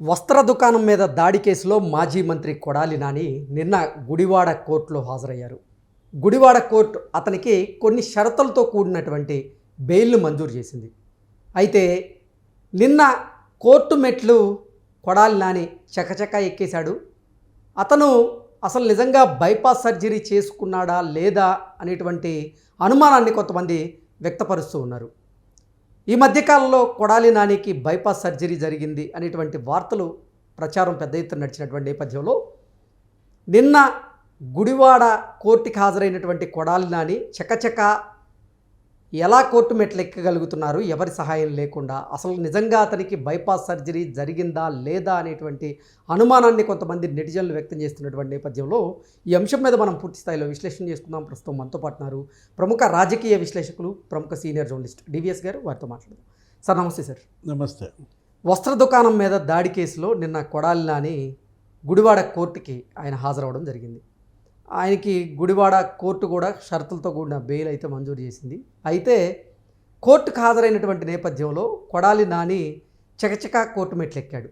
వస్త్ర దుకాణం మీద దాడి కేసులో మాజీ మంత్రి కొడాలి నాని నిన్న గుడివాడ కోర్టులో హాజరయ్యారు. గుడివాడ కోర్టు అతనికి కొన్ని షరతులతో కూడినటువంటి బెయిల్ను మంజూరు చేసింది. అయితే నిన్న కోర్టు మెట్లు కొడాలి నాని చకచక ఎక్కేశాడు. అతను అసలు నిజంగా బైపాస్ సర్జరీ చేసుకున్నాడా లేదా అనేటువంటి అనుమానాన్ని కొంతమంది వ్యక్తపరుస్తూ ఉన్నారు. ఈ మధ్యకాలంలో కొడాలి నానికి బైపాస్ సర్జరీ జరిగింది అనేటువంటి వార్తలు ప్రచారం పెద్ద ఎత్తున నడిచినటువంటి నేపథ్యంలో నిన్న గుడివాడ కోర్టుకి హాజరైనటువంటి కొడాలి నాని చకచక ఎలా కోర్టు మెట్లు ఎక్కగలుగుతున్నారు ఎవరి సహాయం లేకుండా? అసలు నిజంగా అతనికి బైపాస్ సర్జరీ జరిగిందా లేదా అనేటువంటి అనుమానాన్ని కొంతమంది నెటిజన్లు వ్యక్తం చేస్తున్నటువంటి నేపథ్యంలో ఈ అంశం మీద మనం పూర్తి స్థాయిలో విశ్లేషణ చేసుకుందాం. ప్రస్తుతం మనతో పాటున్నారు ప్రముఖ రాజకీయ విశ్లేషకులు ప్రముఖ సీనియర్ జర్నలిస్ట్ డివిఎస్ గారు. వారితో మాట్లాడదాం. సార్ నమస్తే సార్. నమస్తే. వస్త్ర దుకాణం మీద దాడి కేసులో నిన్న కొడాలి నాని గుడివాడ కోర్టుకి ఆయన హాజరవడం జరిగింది. ఆయనకి గుడివాడ కోర్టు కూడా షరతులతో కూడిన బెయిల్ అయితే మంజూరు చేసింది. అయితే కోర్టుకు హాజరైనటువంటి నేపథ్యంలో కొడాలి నాని చకచకా కోర్టు మెట్లు ఎక్కాడు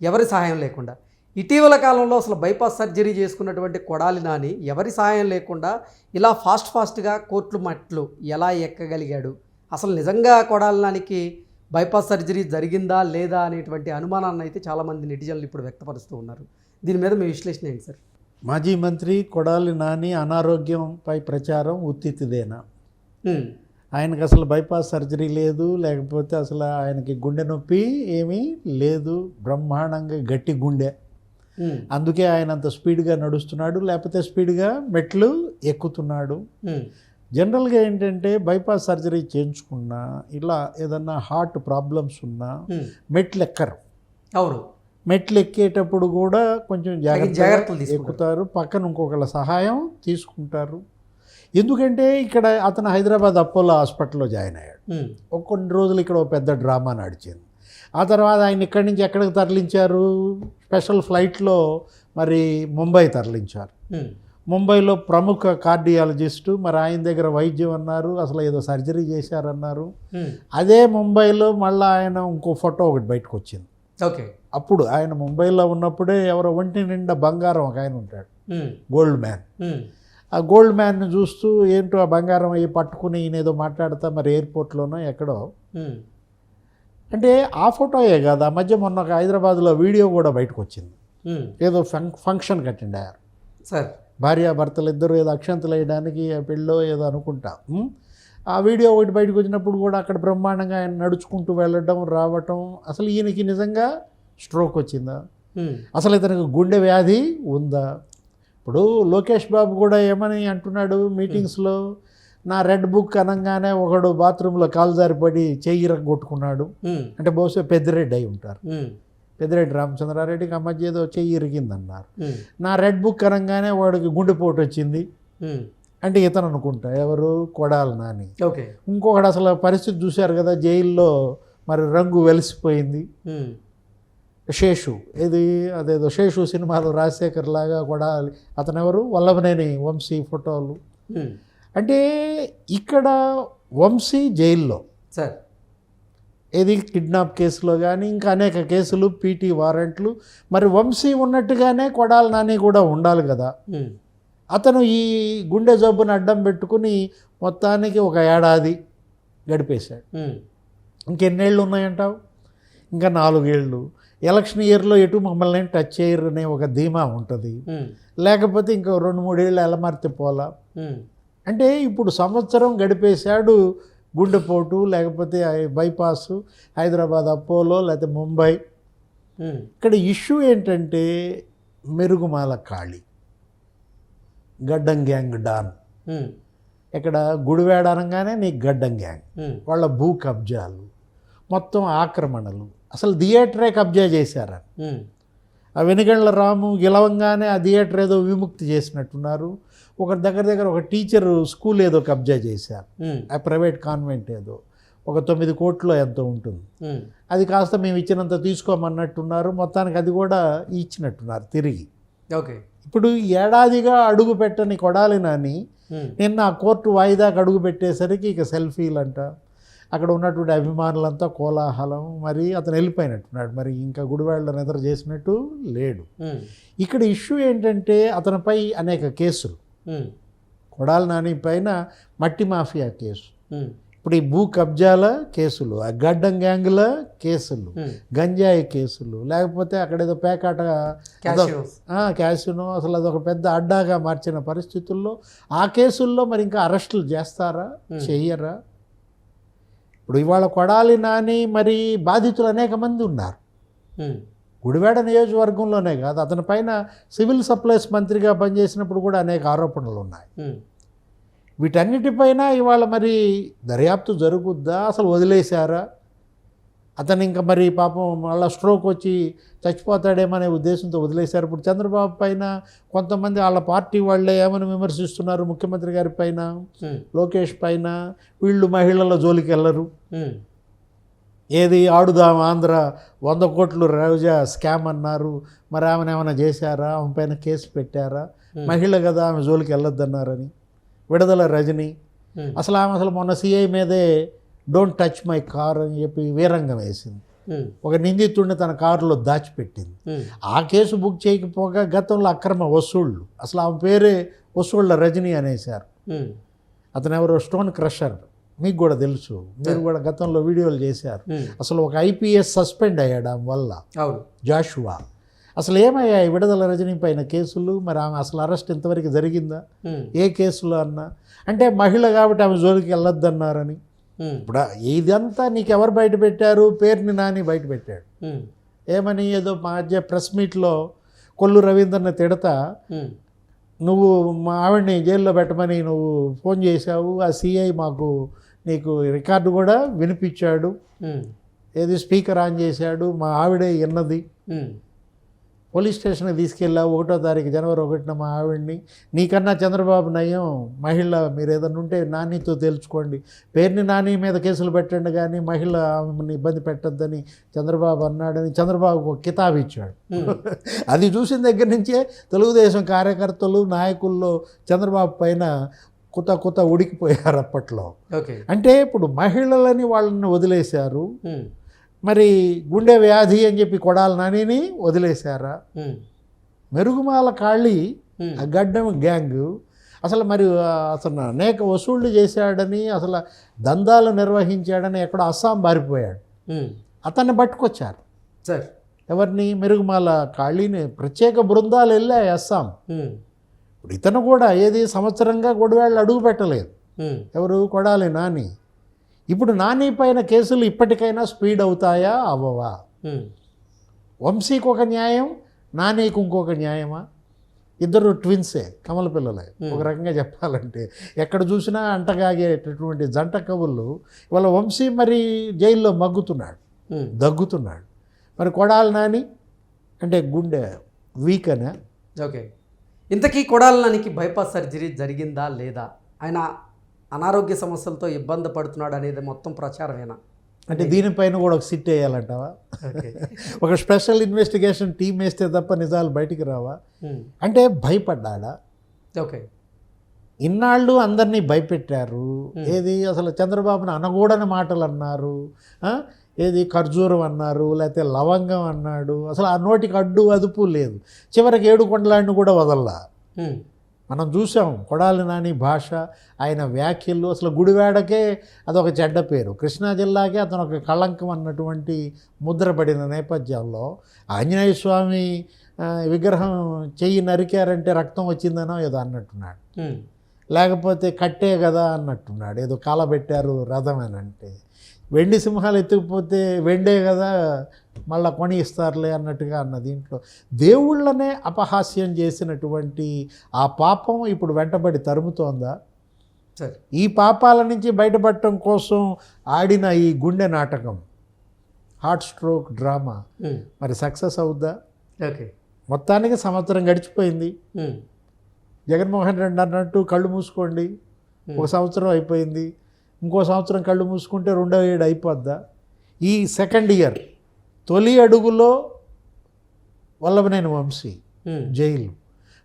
ఎవరి సహాయం లేకుండా. ఇటీవల కాలంలో అసలు బైపాస్ సర్జరీ చేసుకున్నటువంటి కొడాలి నాని ఎవరి సహాయం లేకుండా ఇలా ఫాస్ట్ ఫాస్ట్గా కోర్టులు మెట్లు ఎలా ఎక్కగలిగాడు? అసలు నిజంగా కొడాలి నానికి బైపాస్ సర్జరీ జరిగిందా లేదా అనేటువంటి అనుమానాన్ని అయితే చాలామంది నెటిజన్లు ఇప్పుడు వ్యక్తపరుస్తూ ఉన్నారు. దీని మీద మీ విశ్లేషణ ఏంటి సార్? మాజీ మంత్రి కొడాలి నాని అనారోగ్యంపై ప్రచారం ఉత్తితిదేనా? ఆయనకు అసలు బైపాస్ సర్జరీ లేదు లేకపోతే అసలు ఆయనకి గుండె నొప్పి ఏమీ లేదు బ్రహ్మాండంగా గట్టి గుండె. అందుకే ఆయన అంత స్పీడ్గా నడుస్తున్నాడు లేకపోతే స్పీడ్గా మెట్లు ఎక్కుతున్నాడు. జనరల్గా ఏంటంటే బైపాస్ సర్జరీ చేయించుకున్నా ఇలా ఏదన్నా హార్ట్ ప్రాబ్లమ్స్ ఉన్నా. మెట్లు ఎక్కరు అవును. మెట్లు ఎక్కేటప్పుడు కూడా కొంచెం జాగ్రత్తలు. ఎక్కుతారు. పక్కన ఇంకొకళ్ళ సహాయం తీసుకుంటారు. ఎందుకంటే ఇక్కడ అతను హైదరాబాద్ అపోలో హాస్పిటల్లో జాయిన్ అయ్యాడు. ఒక కొన్ని రోజులు ఇక్కడ ఒక పెద్ద డ్రామా నడిచింది. ఆ తర్వాత ఆయన ఇక్కడి నుంచి ఎక్కడికి తరలించారు? స్పెషల్ ఫ్లైట్లో మరి ముంబై తరలించారు. ముంబైలో ప్రముఖ కార్డియాలజిస్టు మరి ఆయన దగ్గర వైద్యం అన్నారు అసలు ఏదో సర్జరీ చేశారన్నారు. అదే ముంబైలో మళ్ళీ ఆయన ఇంకో ఫోటో ఒకటి బయటకు వచ్చింది. ఓకే. అప్పుడు ఆయన ముంబైలో ఉన్నప్పుడే ఎవరో ఒంటి నిండా బంగారం ఒక ఆయన ఉంటాడు. Gold man. ఆ గోల్డ్ మ్యాన్ని చూస్తూ ఏంటో ఆ బంగారం అయ్యి పట్టుకుని ఈయన ఏదో మాట్లాడతా మరి ఎయిర్పోర్ట్లోనో ఎక్కడో. అంటే ఆ ఫోటోయే కాదు ఆ మధ్య మొన్న ఒక హైదరాబాద్లో వీడియో కూడా బయటకు వచ్చింది. ఏదో ఫంక్ ఫంక్షన్ కట్టిండారు. సార్. భార్యాభర్తలు ఇద్దరు ఏదో అక్షంతలు వేయడానికి పెళ్ళో ఏదో అనుకుంటా? ఆ వీడియో ఒకటి బయటకు వచ్చినప్పుడు కూడా అక్కడ బ్రహ్మాండంగా ఆయన నడుచుకుంటూ వెళ్ళడం రావటం అసలు ఈయనకి నిజంగా స్ట్రోక్ వచ్చిందా? అసలు ఇతనికి గుండె వ్యాధి ఉందా? ఇప్పుడు లోకేష్ బాబు కూడా ఏమని అంటున్నాడు మీటింగ్స్లో? నా రెడ్ బుక్ అనగానే ఒకడు బాత్రూంలో కాలు జారిపడి చెయ్యి కొట్టుకున్నాడు. అంటే బహుశా పెద్దిరెడ్డి అయి ఉంటారు. పెద్దిరెడ్డి రామచంద్రారెడ్డికి ఆ మధ్య ఏదో చెయ్యి ఇరిగిందన్నారు. నా రెడ్ బుక్ అనగానే వాడికి గుండెపోటు వచ్చింది. అంటే ఇతను అనుకుంటా ఎవరు? కొడాలి నాని. ఓకే. ఇంకొకడు అసలు పరిస్థితి చూశారు కదా జైల్లో మరి రంగు వెలిసిపోయింది. శేషు. ఇది అదేదో శేషు సినిమాలో రాజశేఖర్ లాగా కూడా అతను ఎవరు వల్లభనేని వంశీ ఫోటోలు. అంటే ఇక్కడ వంశీ జైల్లో. సార్. ఏది? కిడ్నాప్ కేసులో కానీ ఇంకా అనేక కేసులు పీటీ వారెంట్లు. మరి వంశీ ఉన్నట్టుగానే కొడాలి నాని కూడా ఉండాలి కదా. అతను ఈ గుండె జబ్బును అడ్డం పెట్టుకుని మొత్తానికి ఒక ఏడాది గడిపేశాడు. ఇంకెన్నేళ్ళు ఉన్నాయంటావు? ఇంకా నాలుగేళ్ళు. ఎలక్షన్ ఇయర్లో ఎటు మమ్మల్ని టచ్ చేయరు అనే ఒక ధీమా ఉంటుంది. లేకపోతే ఇంకో రెండు మూడేళ్ళు ఎలమర్తి పోలా అంటే ఇప్పుడు సంవత్సరం గడిపేశాడు గుండెపోటు లేకపోతే బైపాస్ హైదరాబాద్ అపోలో లేకపోతే ముంబై. ఇక్కడ ఇష్యూ ఏంటంటే మెరుగుమాల ఖాళీ. గడ్డం గ్యాంగ్ డాన్. ఇక్కడ గుడివాడ అనగానే నీకు గడ్డం గ్యాంగ్. వాళ్ళ భూ కబ్జాలు. మొత్తం ఆక్రమణలు. అసలు థియేటరే కబ్జా చేశారు ఆ వెనుగండ్ల రాము గెలవంగానే ఆ థియేటర్ ఏదో విముక్తి చేసినట్టున్నారు. ఒక దగ్గర దగ్గర ఒక టీచర్ స్కూల్ ఏదో కబ్జా చేశారు. ఆ ప్రైవేట్ కాన్వెంట్ ఏదో. ఒక తొమ్మిది కోట్లో ఎంతో ఉంటుంది. అది కాస్త మేము ఇచ్చినంత తీసుకోమన్నట్టున్నారు. మొత్తానికి అది కూడా ఇచ్చినట్టున్నారు తిరిగి. ఓకే. ఇప్పుడు ఏడాదిగా అడుగు పెట్టని కొడాలి నాని. నిన్న ఆ కోర్టు వాయిదాకు అడుగు పెట్టేసరికి ఇక సెల్ఫీలంట. అక్కడ ఉన్నటువంటి అభిమానులంతా కోలాహలం మరి అతను వెళ్ళిపోయినట్టున్నాడు. మరి ఇంకా గుడివాడలో నిద్ర చేసినట్టు లేడు. ఇక్కడ ఇష్యూ ఏంటంటే అతనిపై అనేక కేసులు. కొడాలి నాని పైన మట్టి మాఫియా కేసు. ఇప్పుడు ఈ భూ కబ్జాల కేసులు గడ్డం గ్యాంగుల కేసులు. గంజాయి కేసులు లేకపోతే అక్కడ ఏదో పేకాట క్యాసినో అసలు అదొక పెద్ద అడ్డాగా మార్చిన పరిస్థితుల్లో ఆ కేసుల్లో మరి ఇంకా అరెస్టులు చేస్తారా. చెయ్యరా ఇప్పుడు ఇవాళ కొడాలి నాని మరి బాధితులు అనేక మంది ఉన్నారు. గుడివాడ నియోజకవర్గంలోనే కాదు అతని పైన సివిల్ సప్లైస్ మంత్రిగా పనిచేసినప్పుడు కూడా అనేక ఆరోపణలు ఉన్నాయి. వీటన్నిటిపైన ఇవాళ మరి దర్యాప్తు జరుగుద్దా? అసలు వదిలేశారా? అతను ఇంకా మరి పాపం మళ్ళీ స్ట్రోక్ వచ్చి చచ్చిపోతాడేమనే ఉద్దేశంతో వదిలేశారు. ఇప్పుడు చంద్రబాబు పైన కొంతమంది వాళ్ళ పార్టీ వాళ్ళే ఏమని విమర్శిస్తున్నారు? ముఖ్యమంత్రి గారి పైన లోకేష్ పైన? వీళ్ళు మహిళల జోలికి వెళ్ళరు. ఏది ఆడుదాం ఆంధ్ర వంద కోట్లు రోజా స్కామ్ అన్నారు. మరి ఆమెను ఏమైనా చేశారా? ఆమె పైన కేసు పెట్టారా. మహిళ కదా ఆమె జోలికి వెళ్ళొద్దన్నారని. విడుదల రజని. అసలు ఆమె అసలు మొన్న సిఐ మీదే డోంట్ టచ్ మై కార్ అని చెప్పి వీరంగం వేసింది. ఉమ్, ఒక నిందితుడిని తన కారులో దాచిపెట్టింది. ఉమ్, ఆ కేసు బుక్ చేయకపోగా గతంలో అక్రమ వసూళ్ళు అసలు ఆమె పేరే వసూళ్ళ రజని అనేశారు. ఉమ్, అతను ఎవరో స్టోన్ క్రషర్. మీకు కూడా తెలుసు. మీరు కూడా గతంలో వీడియోలు చేశారు. అసలు ఒక ఐపీఎస్ సస్పెండ్ అయ్యాడు ఆమె వల్ల. జాషువా. అసలు ఏమయ్యాయి విడుదల రజనీ పైన కేసులు? మరి ఆమె అసలు అరెస్ట్ ఇంతవరకు జరిగిందా? ఏ కేసులో అన్నా? అంటే మహిళ కాబట్టి ఆమె జోలికి వెళ్ళొద్దన్నారని. ఇప్పుడు ఇదంతా నీకు ఎవరు బయట పెట్టారు? పేరుని నాని బయట పెట్టాడు. ఏమని? ఏదో మా మధ్య ప్రెస్ మీట్లో కొల్లు రవీందర్ని తిడతా నువ్వు మా ఆవిడని జైల్లో పెట్టమని నువ్వు ఫోన్ చేశావు. ఆ సిఐ మాకు నీకు రికార్డు కూడా వినిపించాడు. ఏది స్పీకర్ ఆన్ చేశాడు. మా ఆవిడే విన్నది. పోలీస్ స్టేషన్కి తీసుకెళ్ళావు ఒకటో తారీఖు జనవరి ఒకటిన మా ఆవిడ్ని. నీకన్నా చంద్రబాబు నయం మహిళ మీరు ఏదన్నా ఉంటే నానితో తేల్చుకోండి. పేరుని నాని మీద కేసులు పెట్టండి కానీ మహిళ ఆమెను ఇబ్బంది పెట్టొద్దని చంద్రబాబు అన్నాడని చంద్రబాబుకు ఒక కితాబ్ ఇచ్చాడు. అది చూసిన దగ్గర నుంచే తెలుగుదేశం కార్యకర్తలు నాయకుల్లో చంద్రబాబు పైన కుత కుత ఉడికిపోయారు అప్పట్లో. అంటే ఇప్పుడు మహిళలని వాళ్ళని వదిలేశారు. మరి గుండె వ్యాధి అని చెప్పి కొడాలి నానిని వదిలేశారా? మెరుగుమాల కాళీ గడ్డం గ్యాంగ్. అసలు మరి అతను అనేక వసూళ్ళు చేశాడని అసలు దందాలు నిర్వహించాడని ఎక్కడో అస్సాం బారిపోయాడు అతన్ని పట్టుకొచ్చారు. సార్. ఎవరిని? మెరుగుమాల కాళీని ప్రత్యేక బృందాలు వెళ్ళాయి అస్సాం. ఇప్పుడు ఇతను కూడా ఏది సంవత్సరంగా గొడవేళ్ళు అడుగు పెట్టలేదు. ఎవరు? కొడాలి నాని. ఇప్పుడు నాని పైన కేసులు ఇప్పటికైనా స్పీడ్ అవుతాయా? అవ్వవా. వంశీకి ఒక న్యాయం నానికి ఇంకొక న్యాయమా? ఇద్దరు ట్విన్సే కమల పిల్లలే. ఒక రకంగా చెప్పాలంటే ఎక్కడ చూసినా అంటగాగేటటువంటి జంట కవులు ఇవాళ వంశీ మరి జైల్లో మగ్గుతున్నాడు. దగ్గుతున్నాడు. మరి కొడాలి నాని అంటే గుండె వీక్ అనే? ఓకే. ఇంతకీ కొడాలనానికి బైపాస్ సర్జరీ జరిగిందా లేదా? ఆయన అనారోగ్య సమస్యలతో ఇబ్బంది పడుతున్నాడు అనేది మొత్తం ప్రచారమేనా? అంటే దీనిపైన కూడా ఒక సిట్ వేయాలంటావా? ఒక స్పెషల్ ఇన్వెస్టిగేషన్ టీం వేస్తే తప్ప నిజాలు బయటికి రావా? అంటే భయపడ్డాడా? ఓకే. ఇన్నాళ్ళు అందరినీ భయపెట్టారు. ఏది అసలు చంద్రబాబుని అనకూడని మాటలు అన్నారు? ఏది ఖర్జూరం అన్నారు లేకపోతే లవంగం అన్నాడు. అసలు ఆ నోటికి అడ్డు అదుపు లేదు. చివరికి ఏడు కొండలాడిని కూడా వదల్లా. మనం చూసాం కొడాలి నాని భాష ఆయన వ్యాఖ్యలు అసలు గుడివాడకే అదొక చెడ్డ పేరు. కృష్ణా జిల్లాకే అతను ఒక కళంకం అన్నటువంటి ముద్రపడిన నేపథ్యంలో ఆంజనేయ స్వామి విగ్రహం చెయ్యి నరికారంటే రక్తం వచ్చిందనో ఏదో అన్నట్టున్నాడు. లేకపోతే కట్టే కదా అన్నట్టున్నాడు. ఏదో కాలబెట్టారు రథం అని అంటే వెండి సింహాలు ఎత్తుకుపోతే వెండే కదా మళ్ళా కొని ఇస్తారులే అన్నట్టుగా అన్న దీంట్లో దేవుళ్ళనే అపహాస్యం చేసినటువంటి ఆ పాపం ఇప్పుడు వెంటబడి తరుముతోందా? సరే. ఈ పాపాల నుంచి బయటపడటం కోసం ఆడిన ఈ గుండె నాటకం హార్ట్ స్ట్రోక్ డ్రామా మరి సక్సెస్ అవుద్దా? ఓకే. మొత్తానికి సంవత్సరం గడిచిపోయింది. జగన్మోహన్ రెడ్డి అన్నట్టు కళ్ళు మూసుకోండి. ఒక సంవత్సరం అయిపోయింది. ఇంకో సంవత్సరం కళ్ళు మూసుకుంటే రెండో ఏడు అయిపోద్దా? ఈ సెకండ్ ఇయర్ తొలి అడుగులో వల్లభనేని వంశీ జైలు.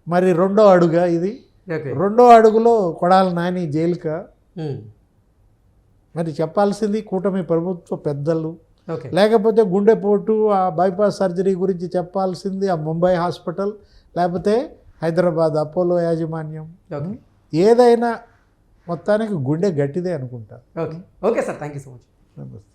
మరి రెండో అడుగా ఇది? రెండో అడుగులో కొడాలి నాని జైలుకా? మరి చెప్పాల్సింది కూటమి ప్రభుత్వ పెద్దలు. లేకపోతే గుండెపోటు ఆ బైపాస్ సర్జరీ గురించి చెప్పాల్సింది ఆ ముంబై హాస్పిటల్ లేకపోతే హైదరాబాద్ అపోలో యాజమాన్యం. ఏదైనా మొత్తానికి గుండె గట్టిదే అనుకుంటా. Okay. Okay sir. Thank you so much. నమస్తే.